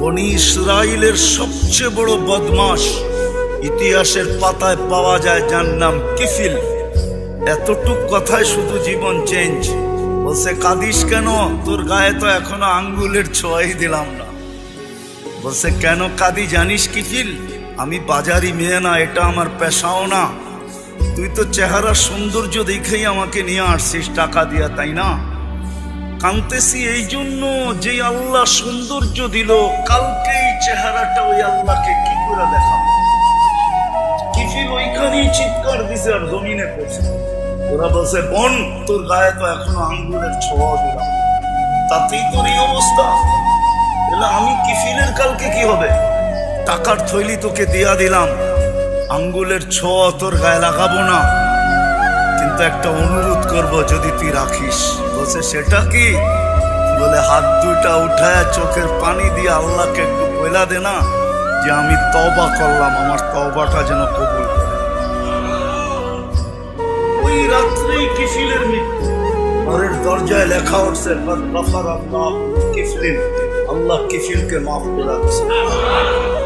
বনি ইসরায়েলের সবচেয়ে বড় বদমাস ইতিহাসের পাতায় পাওয়া যায় যার নাম কিফিল। এতটুক কথায় শুধু জীবন চেঞ্জ বলছে, কাঁদিস কেন? তোর গায়ে তো এখনও আঙ্গুলের ছোঁয়াই দিলাম না। বলছে, কেন কাঁদি? জানিস কিফিল? আমি বাজারি মেয়ে না, এটা আমার পেশাও না। তুই তো চেহারা সৌন্দর্য দেখেই আমাকে নিয়ে আসছিস টাকা দিয়া, তাই না? কানতেছি এই জন্য যে আল্লাহ সৌন্দর্য দিল কালকে এই চেহারাটা ওই আল্লাহকে কি করে দেখাবো? কিফিল ওইখানেই চিৎকার দিছে আর জমিনে পড়ছে। ওরা বলছে, বোন, তোর গায়ে তো এখনও আঙ্গুলের ছোঁয়া দিলাম তাতেই তোর এই অবস্থা। এলে, আমি কিফিলের কালকে কি হবে? টাকার থৈলি তোকে দিয়া দিলাম। আঙ্গুলের ছোঁয়া তোর গায়ে লাগাবো না। কিন্তু একটা অনুরোধ করব যদি তুই রাখিস। বলছে, সেটা কি? বলে, হাত দুইটা উঠায় চোখের পানি দিয়ে আল্লাহকে একটু বইলা দে না যে আমি তবা করলাম, আমার তবাটা যেন কবুল করে। ওই রাত্রেই কিফিলের মৃত্যু। ঘরের দরজায় লেখা উঠছে "কদ গফার আল্লাহ কিফলিন। আল্লাহ কিফিলকে মাফ করে